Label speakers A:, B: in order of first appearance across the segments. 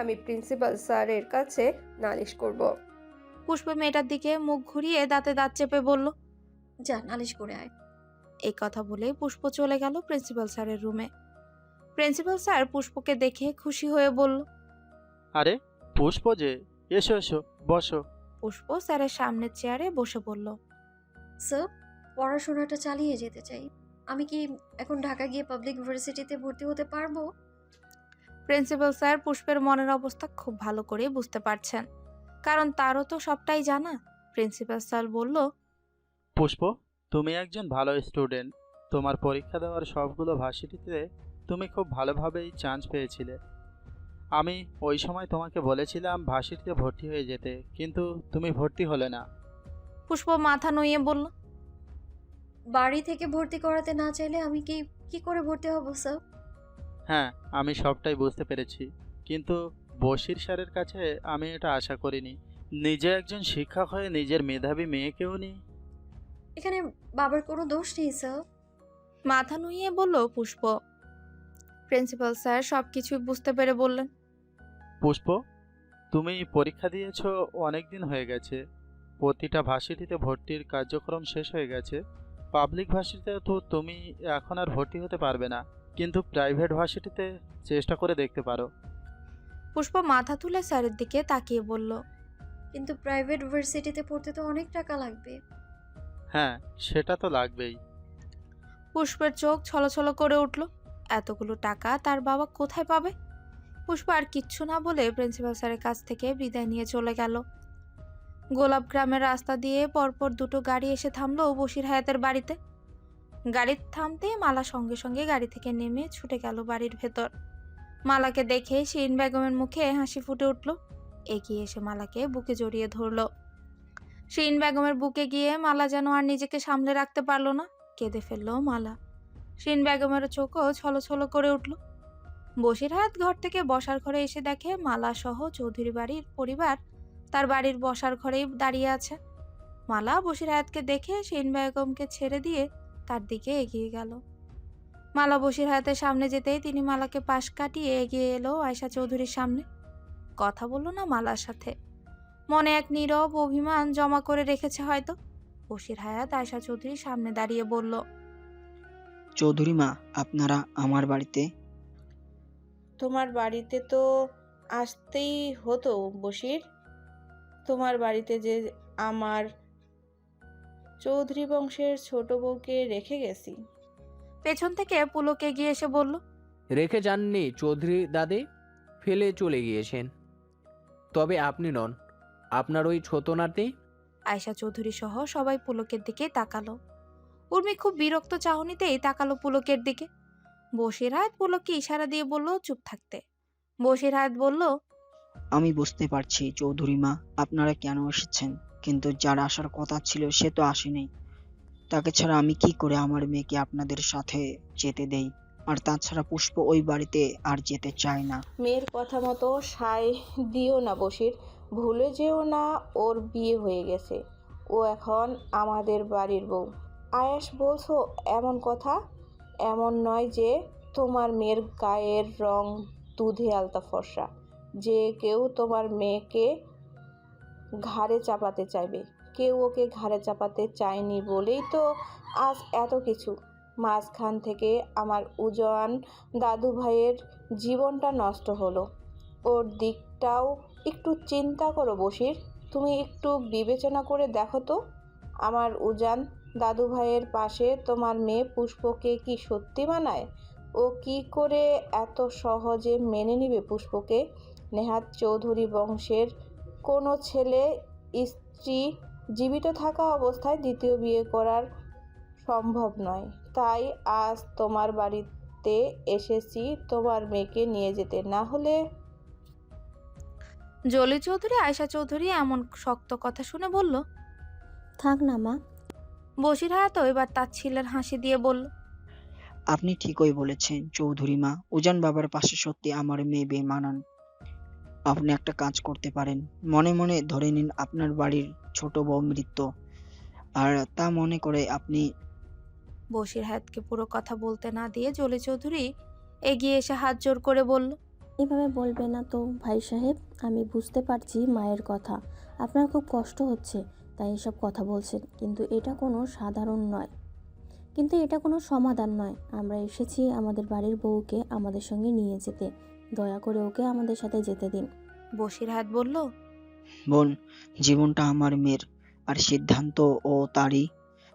A: আমি প্রিন্সিপাল স্যারের কাছে নালিশ করব।
B: পুষ্প মেয়েটার দিকে মুখ ঘুরিয়ে দাঁতে দাঁত চেপে বলল
C: যা নালিশ করে আয়।
B: এই কথা বলে পুষ্প চলে গেল প্রিন্সিপাল স্যারের রুমে। প্রিন্সিপাল স্যার পুষ্পকে দেখে খুশি হয়ে বলল
D: আরে পুষ্প যে এসো এসো বসো।
B: পুষ্প স্যারের সামনের চেয়ারে বসে পড়ল
C: স্যার পড়াশোনাটা চালিয়ে যেতে চাই। আমি কি এখন ঢাকা গিয়ে পাবলিক ইউনিভার্সিটিতে ভর্তি হতে পারব?
B: প্রিন্সিপাল স্যার পুষ্পের মনের অবস্থা খুব ভালো করে বুঝতে পারছেন। কারণ তারও তো সবটাই জানা প্রিন্সিপাল স্যার বলল।
D: পুষ্প তুমি একজন ভালো স্টুডেন্ট। তোমার পরীক্ষা দেওয়ার সবগুলো ভার্সিটিতে তুমি খুব ভালোভাবেই চান্স পেয়েছিলে। আমি ওই সময় তোমাকে বলেছিলাম ভার্সিটিতে ভর্তি হয়ে যেতে কিন্তু তুমি ভর্তি হলে না।
B: পুষ্প মাথা নুইয়ে বলল
C: বাড়ি থেকে ভর্তি করাতে না চাইলে আমি কি কি করে ভর্তি হব স্যার?
D: হ্যাঁ আমি সবটাই বুঝতে পেরেছি। কিন্তু বশির স্যারের কাছে আমি এটা আশা করিনি। নিজে একজন শিক্ষক হয়ে নিজের মেধাবী মেয়েকেও নি
C: এখানে বাবার কোনো দোষ নেই স্যার।
B: মাথা নুইয়ে বলল পুষ্প। প্রিন্সিপাল স্যার সব কিছুই বুঝতে পেরে বললেন।
D: পুষ্প তুমি পরীক্ষা দিয়েছ অনেক দিন হয়ে গেছে। প্রতিটা ভার্সিটিতে ভর্তির কার্যক্রম শেষ হয়ে গেছে। পাবলিক ভার্সিটিতে তো তুমি এখন আর ভর্তি হতে পারবে না। কিন্তু প্রাইভেট ভার্সিটিতে চেষ্টা করে দেখতে পারো।
B: পুষ্প মাথা তুলে স্যারের দিকে তাকিয়ে বলল
C: কিন্তু প্রাইভেট ভার্সিটিতে পড়তে তো অনেক টাকা লাগবে।
D: হ্যাঁ সেটা তো লাগবেই।
B: পুষ্পের চোখ ছলছল করে উঠল এতগুলো টাকা তার বাবা কোথায় পাবে? পুষ্প আর কিচ্ছু না বলে প্রিন্সিপাল স্যারের কাছ থেকে বিদায় নিয়ে চলে গেল। গোলাপ গ্রামের রাস্তা দিয়ে পরপর দুটো গাড়ি এসে থামলো বশির হায়াতের বাড়িতে। গাড়ি থামতেই মালা সঙ্গে সঙ্গে গাড়ি থেকে নেমে ছুটে গেল বাড়ির ভেতর। মালাকে দেখে শিন বেগমের মুখে হাসি ফুটে উঠল। এগিয়ে এসে মালাকে বুকে জড়িয়ে ধরলো। শিন বেগমের বুকে গিয়ে মালা যেন আর নিজেকে সামলে রাখতে পারল না, কেঁদে ফেলল মালা। শিন বেগমের চোখও ছলছল করে উঠল। বসির হায়াত ঘর থেকে বসার ঘরে এসে দেখে মালা সহ চৌধুরী বাড়ির পরিবার তার বাড়ির বসার ঘরেই দাঁড়িয়ে আছে। মালা বসির হায়াতকে দেখে শিন বেগমকে ছেড়ে দিয়ে তার দিকে এগিয়ে গেল। মালা বসির হায়াতের সামনে যেতেই তিনি মালাকে পাশ কাটিয়ে এগিয়ে এলো আয়শা চৌধুরীর সামনে। কথা বলল না মালার সাথে? মনে এক নীরব অভিমান জমা করে রেখেছে হয়তো। বসির হায়াত আয়শা চৌধুরীর সামনে দাঁড়িয়ে বলল
E: চৌধুরী মা আপনারা আমার বাড়িতে?
F: তোমার বাড়িতে তো আসতেই হতো বসির। তোমার বাড়িতে যে আমার চৌধুরী বংশের ছোট বউকে রেখে গেছি।
B: পেছন থেকে পুলকে গিয়ে এসে বলল
G: রেখে যাননি চৌধুরী দাদে ফেলে চলে গিয়েছেন। তবে আপনি নন আপনার ওই ছোট নাতি?
B: আয়শা চৌধুরী সহ সবাই পুলকের দিকে তাকালো। উর্মি খুব বিরক্ত চাহনিতেই তাকালো পুলকের দিকে। বসির হায়াত পুলককে ইশারা দিয়ে বলল চুপ থাকতে। বসির হায়াত বলল
E: আমি বুঝতে পারছি চৌধুরী মা আপনারা কেন এসেছেন? কিন্তু যার আসার কথা ছিল সে তো আসেনি। তাকে ছাড়া আমি কি করে আমার মেয়েকে আপনাদের সাথে যেতে দেই? আর তাছাড়া পুষ্প ওই বাড়িতে আর যেতে চায় না।
F: মেয়ের কথা মতো সায় দিও না বসির ভুলে যেও না ওর বিয়ে হয়ে গেছে। ও এখন আমাদের বাড়ির বউ। আয়াস, বলছো এমন কথা? এমন নয় যে তোমার মেয়ের গায়ের রং দুধে আলতা ফর্সা, যে কেউ তোমার মেয়েকে ঘাড়ে চাপাতে চাইবে। কেউ ওকে ঘাড়ে চাপাতে চায়নি বলেই তো আজ এত কিছু। মাঝখান থেকে আমার উজান দাদু ভাইয়ের জীবনটা নষ্ট হলো। ওর দিকটাও একটু চিন্তা করো বসির তুমি একটু বিবেচনা করে দেখো তো। আমার উজান দাদু ভাইয়ের পাশে তোমার মেয়ে পুষ্পকে কি সত্যি মানায়? ও কি করে এত সহজে মেনে নিবে পুষ্পকে? নেহাত চৌধুরী বংশের কোনো ছেলে স্ত্রী জীবিত থাকা অবস্থায় দ্বিতীয় বিয়ে করার সম্ভব নয়। তাই আজ তোমার বাড়িতে এসেছি তোমার মেয়েকে নিয়ে যেতে। না হলে
B: জলি চৌধুরী আয়শা চৌধুরী এমন শক্ত কথা শুনে বলল
H: থাক না মা।
B: বসির হায়াতও এবার তার ছেলের হাসি দিয়ে বলল
E: আপনি ঠিকই বলেছেন চৌধুরী মা। উজান বাবার পাশে সত্যি আমার মেয়ে বেমানান আপনি একটা কাজ করতে পারেন। মনে মনে ধরে নিন আপনার বাড়ির ছোট বউ মৃত। আর তা মনে করে আপনি
B: বসির হাতকে পুরো কথা বলতে না দিয়ে জলি চৌধুরী এগিয়ে এসে হাত জোর করে বলল
H: এভাবে বলবে না তো ভাই সাহেব। আমি বুঝতে পারছি মায়ের কথা। আপনার খুব কষ্ট হচ্ছে তাই এসব কথা বলছেন। কিন্তু এটা কোনো সাধারণ নয়। কিন্তু এটা কোনো সমাধান নয়। আমরা এসেছি আমাদের বাড়ির বউকে আমাদের সঙ্গে নিয়ে যেতে। দয়া করে ওকে আমাদের সাথে যেতে দিন।
B: বসিরহাট বলল
E: বোন জীবনটা আমার মেয়ের আর সিদ্ধান্ত ও তারই।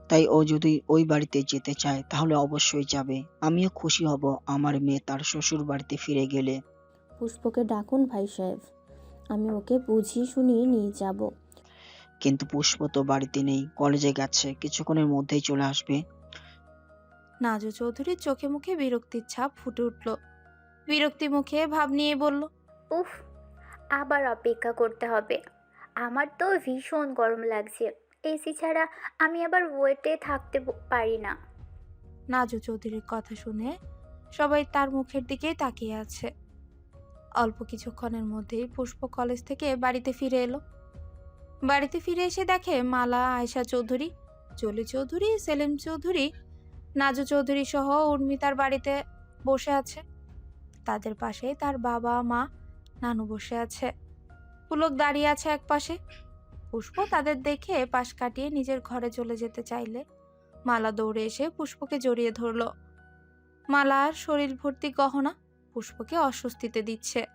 E: তাই ও যদি ওই বাড়িতে যেতে চায় তাহলে অবশ্যই যাবে। আমিও খুশি হব আমার মেয়ে তার শ্বশুর বাড়িতে ফিরে গেলে।
H: পুষ্পকে ডাকুন ভাই সাহেব। আমি ওকে বুঝিয়ে শুনিয়ে নিয়ে যাব।
E: কিন্তু পুষ্প তো বাড়িতে নেই কলেজে গেছে কিছুক্ষণের মধ্যেই চলে আসবে।
B: নাজু চৌধুরীর চোখে মুখে বিরক্তির ছাপ ফুটে উঠল। বিরক্তি মুখে ভাব নিয়ে বলল
I: উফ আবার অপেক্ষা করতে হবে। আমার তো ভীষণ গরম লাগছে। এসি ছাড়া আমি আবার ওয়েটে থাকতে পারি না।
B: নাজু চৌধুরীর কথা শুনে সবাই তার মুখের দিকেই তাকিয়ে আছে। অল্প কিছুক্ষণের মধ্যেই পুষ্প কলেজ থেকে বাড়িতে ফিরে এলো। বাড়িতে ফিরে এসে দেখে মালা আয়শা চৌধুরী জলি চৌধুরী সেলিম চৌধুরী নাজু চৌধুরী সহ উর্মিতার বাড়িতে বসে আছে। তাদের পাশে তার বাবা, মা, নানু বসে আছে। পুলক দাঁড়িয়ে আছে এক পাশে। পুষ্প তাদের দেখে পাশ কাটিয়ে নিজের ঘরে চলে যেতে চাইলে। মালা দৌড়ে এসে পুষ্পকে জড়িয়ে ধরল। মালার শরীর ভর্তি গহনা পুষ্পকে অস্বস্তিতে দিচ্ছে।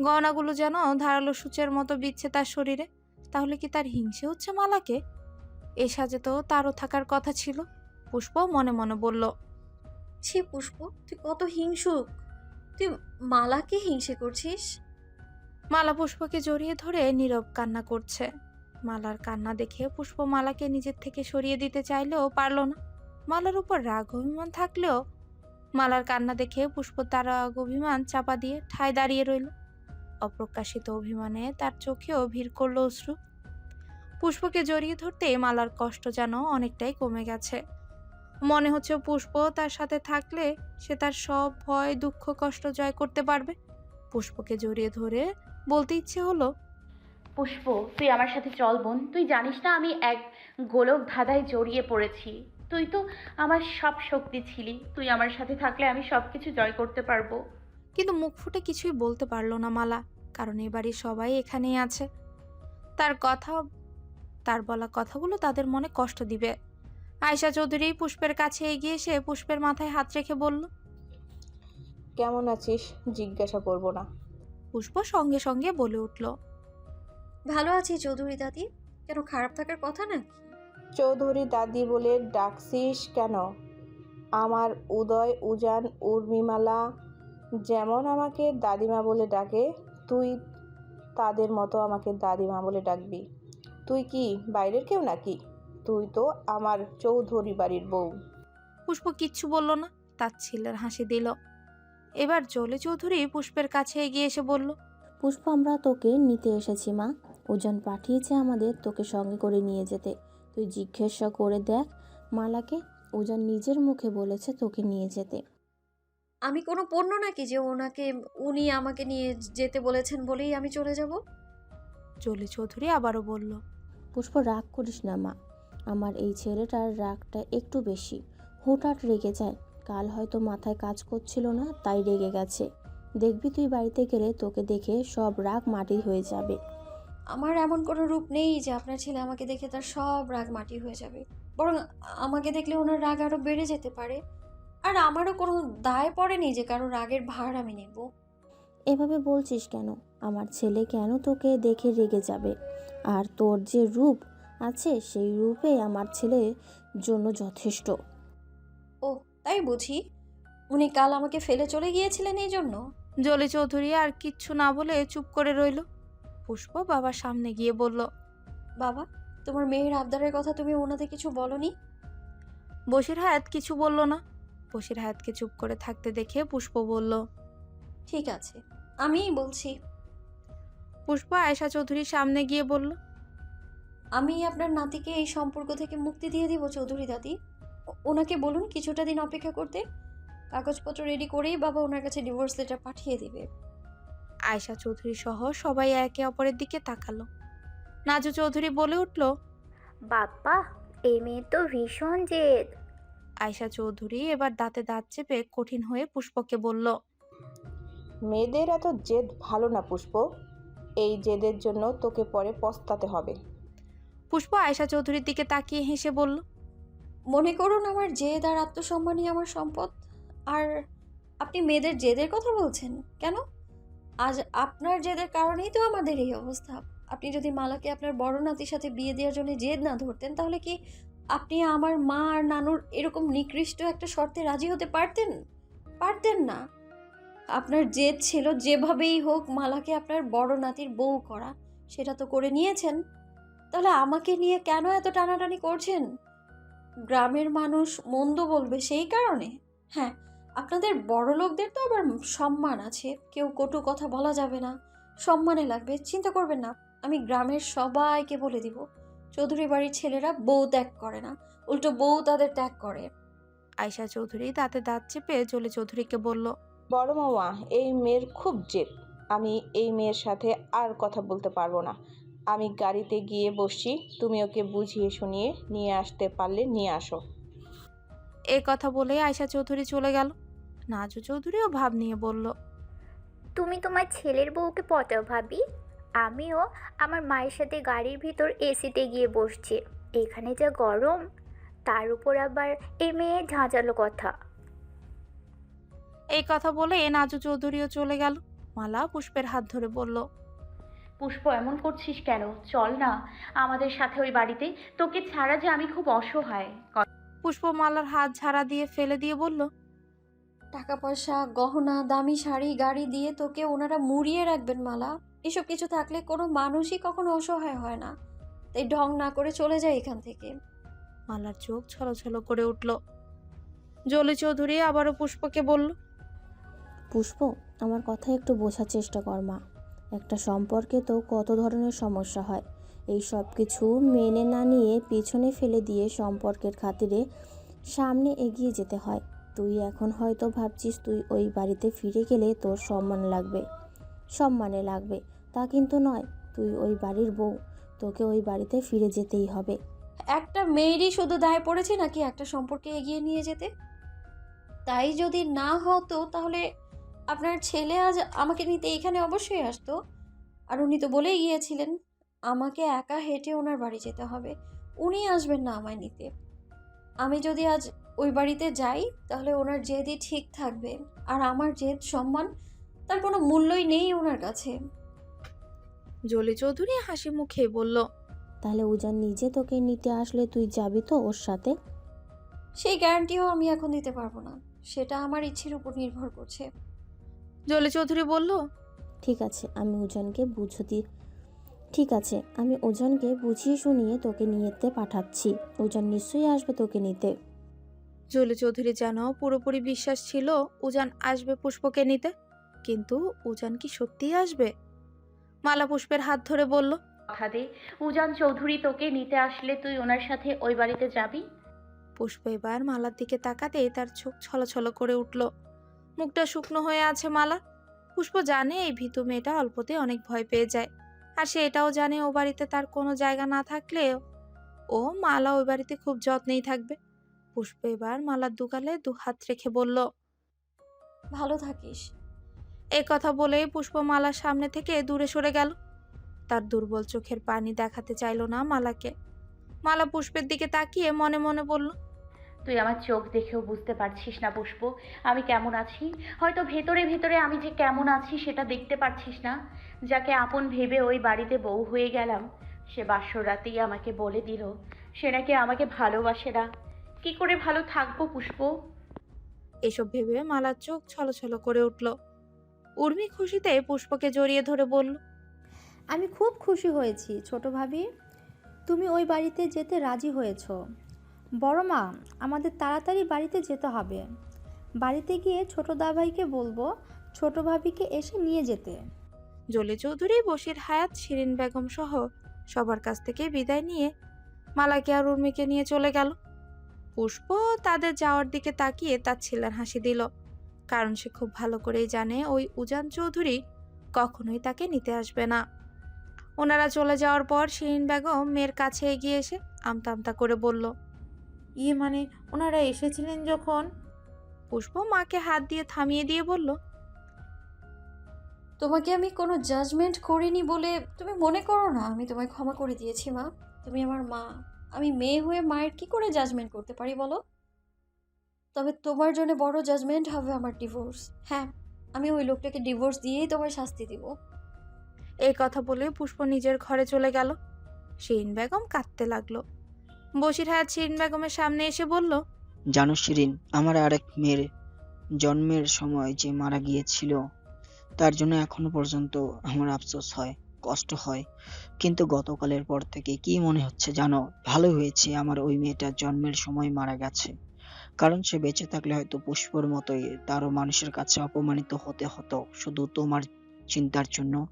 B: গহনাগুলো যেন ধারালো সূচের মতো বিচ্ছে তার শরীরে। তাহলে কি তার হিংসে হচ্ছে মালাকে? এ সাজে তো তারও থাকার কথা ছিল। পুষ্প মনে মনে বলল,
C: ছি পুষ্প, তুই কত হিংসুক। তুই মালাকে হিংসে করছিস?
B: মালা পুষ্পকে জড়িয়ে ধরে নীরব কান্না করছে। মালার কান্না দেখে পুষ্প মালাকে নিজের থেকে সরিয়ে দিতে চাইলেও পারল না। মালার উপর রাগ অভিমান থাকলেও মালার কান্না দেখে পুষ্প তার রাগ অভিমান চাপা দিয়ে ঠায় দাঁড়িয়ে রইল। অপ্রকাশিত অভিমানে তার চোখেও ভিড় করল অশ্রু। পুষ্পকে জড়িয়ে ধরতে মালার কষ্ট যেন অনেকটাই কমে গেছে। মনে হচ্ছে পুষ্প তার সাথে থাকলে সে তার সব ভয় দুঃখ কষ্ট জয় করতে পারবে। পুষ্পকে জড়িয়ে ধরে বলতে ইচ্ছে হলো
J: পুষ্প তুই আমার সাথে চল বোন। তুই জানিস না আমি এক গোলক ধাঁধায় জড়িয়ে পড়েছি। তুই তো আমার সব শক্তি ছিলি। তুই আমার সাথে থাকলে আমি সব কিছু জয় করতে পারব।
B: কিন্তু মুখ ফুটে কিছুই বলতে পারল না মালা কারণ এ বাড়ির সবাই এখানেই আছে। তার কথা তার বলা কথাগুলো তাদের মনে কষ্ট দিবে। আয়শা চৌধুরী পুষ্পের কাছে এগিয়ে এসে পুষ্পের মাথায় হাত রেখে বলল
F: কেমন আছিস? জিজ্ঞাসা করব না।
B: পুষ্প সঙ্গে সঙ্গে বলে উঠল
C: ভালো আছি চৌধুরী দাদি। কেন খারাপ থাকার কথা না
F: চৌধুরী দাদি বলে ডাকছিস কেন? আমার উদয় উজান উর্মিমালা যেমন আমাকে দাদিমা বলে ডাকে তুই তাদের মতো আমাকে দাদিমা বলে ডাকবি। তুই কি বাইরের কেউ নাকি? তুই তো আমার চৌধুরী বাড়ির বউ।
B: পুষ্প কিচ্ছু বলল না তার ছেলের হাসি দিল। এবার জলে চৌধুরী পুষ্পের কাছে এগিয়ে এসে বলল
H: পুষ্প আমরা তোকে নিতে এসেছি মা। ওজন পাঠিয়েছে আমাদের তোকে সঙ্গে করে নিয়ে যেতে। তুই জিজ্ঞাসা করে দেখ মালাকে ওজন নিজের মুখে বলেছে তোকে নিয়ে যেতে।
C: আমি কোনো পণ্য নাকি যে ওনাকে উনি আমাকে নিয়ে যেতে বলেছেন বলেই আমি চলে যাব?
B: জলি চৌধুরী আবারও বলল
H: পুষ্প রাগ করিস না মা। আমার এই ছেলেটার রাগটা একটু বেশি। হুটহাট রেগে যায়। কাল হয়তো মাথায় কাজ করছিল না তাই রেগে গেছে। দেখবি তুই বাড়িতে গেলে তোকে দেখে সব রাগ মাটি হয়ে যাবে।
C: আমার এমন কোনো রূপ নেই যে আপনার ছেলে আমাকে দেখে তার সব রাগ মাটি হয়ে যাবে। বরং আমাকে দেখলে ওনার রাগ আরও বেড়ে যেতে পারে। আর আমারও কোনো দায় পড়েনি যে কারও রাগের ভার আমি নেব।
H: এভাবে বলছিস কেন? আমার ছেলে কেন তোকে দেখে রেগে যাবে? আর তোর যে রূপ আছে সেই রূপে আমার ছেলের জন্য যথেষ্ট।
C: ও তাই বুঝি। উনি কাল আমাকে ফেলে চলে গিয়েছিলেন এই জন্য?
B: জলি চৌধুরী আর কিচ্ছু না বলে চুপ করে রইল। পুষ্প বাবার সামনে গিয়ে বলল
C: বাবা তোমার মেয়ের আবদারের কথা তুমি ওনাদের কিছু বলনি?
B: বসির হায়াত কিছু বলল না। বসির হায়াতকে চুপ করে থাকতে দেখে পুষ্প বলল
C: ঠিক আছে আমিই বলছি।
B: পুষ্প আয়শা চৌধুরীর সামনে গিয়ে বলল
C: আমি আপনার নাতিকে এই সম্পর্ক থেকে মুক্তি দিয়ে দিব চৌধুরী দাদি। ওনাকে বলুন কিছুটা দিন অপেক্ষা করতে। কাগজপত্র রেডি করেই বাবা ওনার কাছে ডিভোর্স লেটার পাঠিয়ে দিবে।
B: আয়শা চৌধুরী সহ সবাই একে অপরের দিকে তাকালো। নাজু চৌধুরী বলে উঠল
I: বাপ্পা এই মেয়ে তো ভীষণ জেদ।
B: আয়শা চৌধুরী এবার দাঁতে দাঁত চেপে কঠিন হয়ে পুষ্পকে বলল
F: মেয়েদের এত জেদ ভালো না পুষ্প। এই জেদের জন্য তোকে পরে পস্তাতে হবে।
B: পুষ্প আয়শা চৌধুরীর দিকে তাকিয়ে হেসে বলল,
C: মনে করুন আমার জেদ আর আত্মসম্মানই আমার সম্পদ। আর আপনি মেয়েদের জেদের কথা বলছেন, কেন? আজ আপনার জেদের কারণেই তো আমাদের এই অবস্থা। আপনি যদি মালাকে আপনার বড় নাতির সাথে বিয়ে দেওয়ার জন্য জেদ না ধরতেন, তাহলে কি আপনি আমার মা আর নানুর এরকম নিকৃষ্ট একটা শর্তে রাজি হতে পারতেন? পারতেন না। আপনার জেদ ছিল যেভাবেই হোক মালাকে আপনার বড় নাতির বউ করা, সেটা তো করে নিয়েছেন। তাহলে আমাকে নিয়ে কেন এত টানাটানি করছেন? গ্রামের মানুষ মন্দ বলবে সেই কারণে? হ্যাঁ আপনাদের বড় লোকদের তো আবার সম্মান আছে। কেউ কটু কথা বলা যাবে না। সম্মানে লাগবে চিন্তা করবেন না। আমি গ্রামের সবাইকে বলে দিব। চৌধুরী বাড়ির ছেলেরা বউ ত্যাগ করে না। উল্টো বউ তাদের ত্যাগ করে।
B: আয়শা চৌধুরী দাঁতে দাঁত চেপে জলি চৌধুরীকে বলল
F: বড় মামা এই মেয়ের খুব জেদ। আমি এই মেয়ের সাথে আর কথা বলতে পারব না। আমি গাড়িতে গিয়ে বসছি তুমি ওকে বুঝিয়ে শুনিয়ে নিয়ে আসতে পারলে নিয়ে আসো।
B: এ কথা বলে আয়শা চৌধুরী চলে গেল। নাজু চৌধুরীও ভাব নিয়ে বলল
I: তুমি তোমার ছেলের বউকে পটাও ভাবি। আমিও আমার মায়ের সাথে গাড়ির ভিতর এসিতে গিয়ে বসছি। এখানে যা গরম তার উপর আবার এ মেয়ে ঝাঁঝালো কথা।
B: এই কথা বলে এ নাজু চৌধুরীও চলে গেল। মালা পুষ্পের হাত ধরে বলল
J: পুষ্প এমন করছিস কেন? চল না আমাদের সাথে ওই বাড়িতে। তোকে ছাড়া যে আমি খুব অসহায়।
B: পুষ্প মালার হাত ঝাড়া দিয়ে ফেলে দিয়ে বলল
C: টাকা পয়সা গহনা দামি শাড়ি গাড়ি দিয়ে তোকে ওনারা মুড়িয়ে রাখবেন মালা। এসব কিছু থাকলে কোনো মানুষই কখনো অসহায় হয় না। তাই ঢং না করে চলে যায় এখান থেকে।
B: মালার চোখ ছলছল করে উঠল। জলি চৌধুরী আবারও পুষ্পকে বলল
H: পুষ্প আমার কথা একটু বোঝার চেষ্টা কর মা। একটা সম্পর্কে তো কত ধরনের সমস্যা হয়। এই সব কিছু মেনে না নিয়ে পিছনে ফেলে দিয়ে সম্পর্কের খাতিরে সামনে এগিয়ে যেতে হয়। তুই এখন হয়তো ভাবছিস তুই ওই বাড়িতে ফিরে গেলে তোর সম্মান লাগবে। সম্মানে লাগবে। তা কিন্তু নয়, তুই ওই বাড়ির বউ। তোকে ওই বাড়িতে ফিরে যেতেই হবে।
C: একটা মেয়েরই শুধু দায় পড়েছে নাকি একটা সম্পর্কে এগিয়ে নিয়ে যেতে? তাই যদি না হতো তাহলে আপনার ছেলে আজ আমাকে নিতে এখানে অবশ্যই আসতো। আর উনি তো বলেই গিয়েছিলেন আমাকে একা হেঁটে ওনার বাড়ি যেতে হবে। উনি আসবেন না আমায় নিতে। আমি যদি আজ ওই বাড়িতে যাই তাহলে ওনার জেদই ঠিক থাকবে। আর আমার জেদ সম্মান তার কোনো মূল্যই নেই ওনার কাছে।
B: জলি চৌধুরী হাসি মুখে বলল
H: তাহলে উজান নিজে তোকে নিতে আসলে তুই যাবি তো ওর সাথে?
C: সেই গ্যারান্টিও আমি এখন দিতে পারব না। সেটা আমার ইচ্ছের উপর নির্ভর করছে।
B: জলি চৌধুরী বলল
H: ঠিক আছে আমি উজানকে বুঝতি ঠিক আছে আমি ওজনকে বুঝিয়ে শুনিয়ে তোকে নিয়েতে পাঠাচ্ছি। ওজন নিশ্চয়ই আসবে তোকে নিতে।
B: জলি চৌধুরী যেন পুরোপুরি বিশ্বাস ছিল উজান আসবে পুষ্পকে নিতে কিন্তু উজান কি সত্যিই আসবে? মালা পুষ্পের হাত ধরে বলল
J: কথা দে উজান চৌধুরী তোকে নিতে আসলে তুই ওনার সাথে ওই বাড়িতে যাবি?
B: পুষ্প এবার মালার দিকে তাকাতেই তার চোখ ছলছল করে উঠল। মুখটা শুকনো হয়ে আছে মালা। পুষ্প জানে এই ভীতু মেয়েটা অল্পতে অনেক ভয় পেয়ে যায়। আর সে এটাও জানে ও বাড়িতে তার কোনো জায়গা না থাকলেও ও মালা ওই বাড়িতে খুব যত্নেই থাকবে। পুষ্প এবার মালার দুগালে দু হাত রেখে বলল
C: ভালো থাকিস।
B: এই কথা বলেই পুষ্প মালার সামনে থেকে দূরে সরে গেল। তার দুর্বল চোখের পানি দেখাতে চাইল না মালাকে। মালা পুষ্পের দিকে তাকিয়ে মনে মনে বলল
J: তুই আমার চোখ দেখেও বুঝতে পারছিস না পুষ্প। আমি কেমন আছি? হয়তো ভেতরে ভেতরে আমি যে কেমন আছি সেটা দেখতে পারছিস না। যাকে আপন ভেবে ওই বাড়িতে বউ হয়ে গেলাম সে বাসর রাতেই আমাকে বলে দিল সে নাকি আমাকে ভালোবাসে না। কি করে ভালো থাকব পুষ্প?
B: এসব ভেবে মালার চোখ ছলছল করে উঠল। উর্মি খুশিতে পুষ্পকে জড়িয়ে ধরে বলল
K: আমি খুব খুশি হয়েছি ছোট ভাবি। তুমি ওই বাড়িতে যেতে রাজি হয়েছ। বড় মা, আমাদের তাড়াতাড়ি বাড়িতে যেতে হবে। বাড়িতে গিয়ে ছোট দাভাইকে বলব, ছোট ভাবিকে এসে নিয়ে যেতে।
B: জলি চৌধুরী বসির হায়াত, শিরিন বেগম সহ সবার কাছ থেকে বিদায় নিয়ে মালাকে আর উর্মিকে নিয়ে চলে গেল। পুষ্প তাদের যাওয়ার দিকে তাকিয়ে তার ছেলের হাসি দিল, কারণ সে খুব ভালো করেই জানে ওই উজান চৌধুরী কখনোই তাকে নিতে আসবে না। ওনারা চলে যাওয়ার পর শিরিন বেগম মেয়ের কাছে এগিয়ে এসে আমতা আমতা করে বলল
L: ইয়ে মানে ওনারা এসেছিলেন যখন?
B: পুষ্প মাকে হাত দিয়ে থামিয়ে দিয়ে বলল
C: তোমাকে আমি কোনো জাজমেন্ট করিনি বলে তুমি মনে করো না আমি তোমায় ক্ষমা করে দিয়েছি মা। তুমি আমার মা। আমি মেয়ে হয়ে মায়ের কি করে জাজমেন্ট করতে পারি বলো? তবে তোমার জন্য বড় জাজমেন্ট হবে আমার ডিভোর্স হ্যাঁ আমি ওই লোকটাকে ডিভোর্স দিয়েই তোমায় শাস্তি দিব।
B: এই কথা বলে পুষ্প নিজের ঘরে চলে গেল। শিরিন বেগম কাঁদতে লাগল। বসির হায়াত শিরিন বেগমের সামনে এসে বলল,
E: জানো শিরিন, আমার আরেক মেয়ের জন্মের সময় যে মারা গিয়েছিল, তার জন্য এখনও পর্যন্ত আমার আফসোস হয়, কষ্ট হয়। কিন্তু গতকালের পর থেকে কি মনে হচ্ছে জানো? ভালো হয়েছে আমার ওই মেয়েটার জন্মের সময় মারা গেছে। কারণ সে বেঁচে থাকলে হয়তো পুষ্পর মতোই তারও মানুষের কাছে অপমানিত হতে হতো, শুধু তোমার চিন্তার জন্য।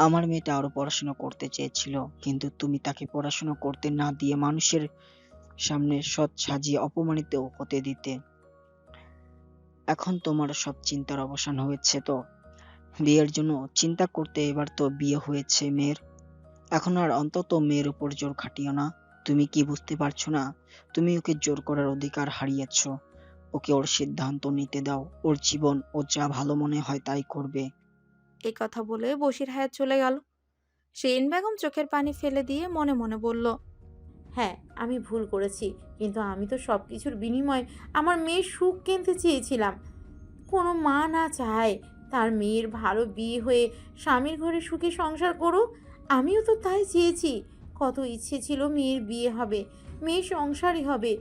E: আমার মেয়েটা আরও পড়াশোনা করতে চেয়েছিল, কিন্তু তুমি তাকে পড়াশোনা করতে না দিয়ে মানুষের সামনে সৎ সাজিয়ে অপমানিত হতে দিতে। এখন তোমার সব চিন্তার অবসান হয়েছে তো। বিয়ের জন্য চিন্তা করতে এবার তো বিয়ে হয়েছে মেয়ের। এখন আর অন্তত মেয়ের উপর জোর খাটিও না। তুমি কি বুঝতে পারছ না? তুমি ওকে জোর করার অধিকার হারিয়েছ। ওকে ওর সিদ্ধান্ত নিতে দাও। ওর জীবন ও যা ভালো মনে হয় তাই করবে।
B: এই কথা বলে বসির হায়াত চলে গেল। শিরিন বেগম চোখের পানি ফেলে দিয়ে মনে মনে বলল
L: হ্যাঁ আমি ভুল করেছি, কিন্তু আমি তো সব কিছুর বিনিময়ে আমার মেয়ের সুখ কিনতে চেয়েছিলাম। কোনো মা না চায় তার মেয়ের ভালো বিয়ে হয়ে স্বামীর ঘরে সুখে সংসার করুক। আমিও তো তাই চেয়েছি। কত ইচ্ছে ছিল মেয়ের বিয়ে হবে মেয়ে সংসারই হবে।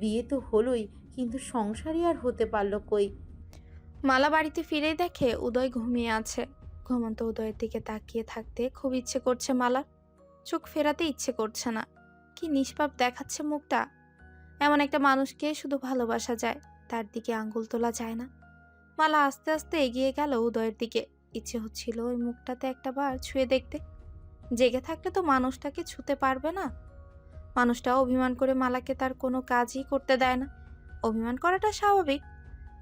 L: বিয়ে তো হলোই, কিন্তু সংসারই আর হতে পারল কই?
B: মালা বাড়িতে ফিরে দেখে উদয় ঘুমিয়ে আছে। ঘুমন্ত উদয়ের দিকে তাকিয়ে থাকতে খুব ইচ্ছে করছে মালার চোখ ফেরাতে ইচ্ছে করছে না। কি নিষ্পাপ দেখাচ্ছে মুখটা। এমন একটা মানুষকে শুধু ভালোবাসা যায়, তার দিকে আঙ্গুল তোলা যায় না। মালা আস্তে আস্তে এগিয়ে গেল উদয়ের দিকে। ইচ্ছে হচ্ছিল ওই মুখটাতে একটা বার ছুঁয়ে দেখতে। জেগে থাকলে তো মানুষটাকে ছুতে পারবে না। মানুষটা অভিমান করে মালাকে তার কোনো কাজই করতে দেয় না। অভিমান করাটা স্বাভাবিক।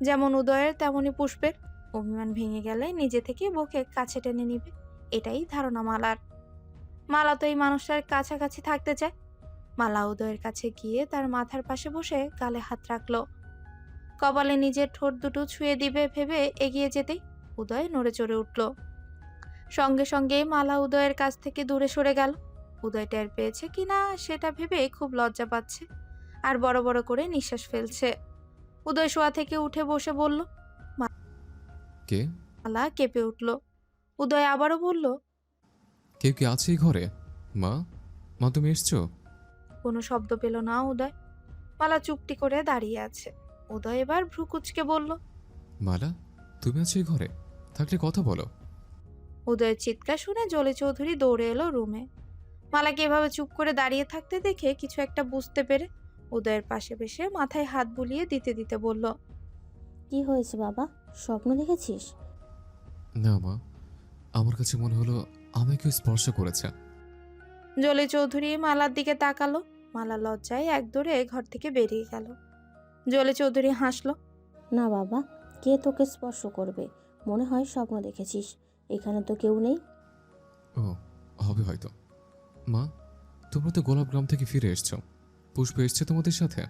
B: যেমন উদয়ের, তেমনই পুষ্পের। অভিমান ভেঙে গেলে নিজে থেকে বউকে কাছে টেনে নিবে। এটাই ধারণা মালার। মালা তো এই মানুষটার কাছাকাছি থাকতে চায়। মালা উদয়ের কাছে গিয়ে তার মাথার পাশে বসে গালে হাত রাখল। কপালে নিজের ঠোঁট দুটো ছুঁয়ে দিবে ভেবে এগিয়ে যেতেই উদয় নড়ে চড়ে উঠল। সঙ্গে সঙ্গে মালা উদয়ের কাছ থেকে দূরে সরে গেল। উদয় টের পেয়েছে কিনা সেটা ভেবে খুব লজ্জা পাচ্ছে। আর বড় বড় করে নিঃশ্বাস ফেলছে। উদয় শোয়া থেকে উঠে বসে বলল
M: কে?
B: মালা কেঁপে উঠল। উদয় আবারও বলল
M: কেউ কি আছে এই ঘরে? মা? মা তুমি এসছো?
B: কোনো শব্দ পেল না উদয়। মালা চুপটি করে দাঁড়িয়ে আছে। উদয় এবার ভ্রু কুচকে বলল
M: মালা তুমি আছো এই ঘরে? থাকলে কথা বলো।
B: উদয়ের চিৎকার শুনে জলে চৌধুরী দৌড়ে এলো রুমে। মালাকে এভাবে চুপ করে দাঁড়িয়ে থাকতে দেখে কিছু একটা বুঝতে পেরে উদয়ের পাশে বসে মাথায় হাত বুলিয়ে দিতে দিতে বলল
H: কি হয়েছে বাবা? স্বপ্ন দেখেছিস?
M: না মা। আমার কাছে মনে হলো আমায় কেউ স্পর্শ করেছে।
B: জলে চৌধুরী মালার দিকে তাকালো। মালা লজ্জায় এক দৌড়ে ঘর থেকে বেরিয়ে গেল। জলে চৌধুরী হাসলো।
H: না বাবা কে তোকে স্পর্শ করবে? মনে হয় স্বপ্ন দেখেছিস। এখানে তো কেউ নেই।
M: ও হবে হয়তো। মা তোমরা তো গোলাপ গ্রাম থেকে ফিরে এসছো। পুষ্প এসছে তোমাদের সাথে?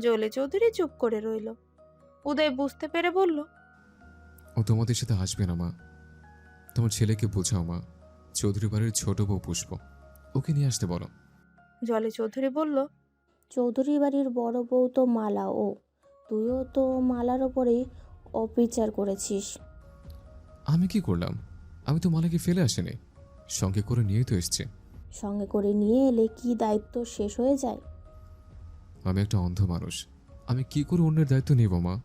B: জলে চৌধুরী চুপ করে রইল। উদয় বুঝতে পেরে বলল
M: ও তোমাদের সাথে আসবে না মা। তোমার ছেলেকে বোঝাও মা। চৌধুরী বাড়ির ছোট বউ পুষ্প। ওকে নিয়ে আসতে বলো।
B: জলে চৌধুরী বলল
H: চৌধুরী বাড়ির বড় বউ তো মালা ও। তুইও তো মালার ওপরেই অবিচার করেছিস।
M: আমি কি করলাম? আমি তো মালাকে ফেলে আসিনি। সঙ্গে করে নিয়ে তো এসছি।
H: সঙ্গে করে নিয়ে এলে কি দায়িত্ব শেষ হয়ে যায়?
M: আমি একটা অন্ধ মানুষ। আমি কি করে অন্যের দায়িত্ব নেব মা?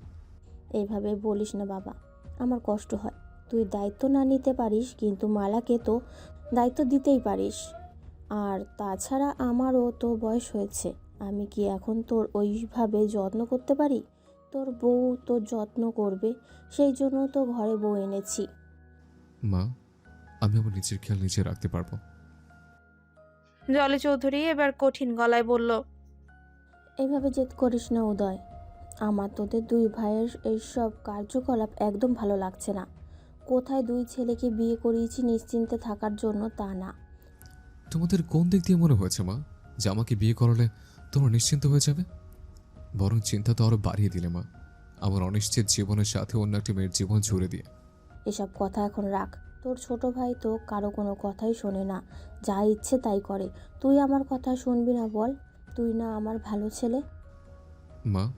H: এইভাবে বলিস না বাবা। আমার কষ্ট হয়। তুই দায়িত্ব না নিতে পারিস কিন্তু মালাকে তো দায়িত্ব দিতেই পারিস। আর তাছাড়া আমারও তো বয়স হয়েছে। আমি কি এখন তোর ওইভাবে যত্ন করতে পারি? তোর বউ তোর যত্ন করবে সেই জন্য তো ঘরে বউ এনেছি।
M: মা আমি আমার নিজের খেয়াল নিজে রাখতে পারব।
B: জলে চৌধুরী এবার কঠিন গলায় বলল
H: এইভাবে জেদ করিস না উদয়। আমার তোদের দুই ভাইয়ের এইসব কার্যকলাপ একদম ভালো লাগছে না। কোথায় দুই ছেলেকে বিয়ে করিয়েছি নিশ্চিন্তে থাকার জন্য তা না।
M: তোমাদের কোন দিক দিয়ে মনে হয়েছে মা যে আমাকে বিয়ে করালে তোমরা নিশ্চিন্ত হয়ে যাবে? বরং চিন্তা তো আরও বাড়িয়ে দিলে মা আমার অনিশ্চিত জীবনের সাথে অন্য একটি মেয়ের জীবন জুড়ে দিয়ে।
H: এসব কথা এখন রাখ। তোর ছোট ভাই তো কারও কোনো কথাই শোনে না। যা ইচ্ছে তাই করে। তুই আমার কথা শুনবি না বল? তুই না আমার ভালো ছেলে?
M: মা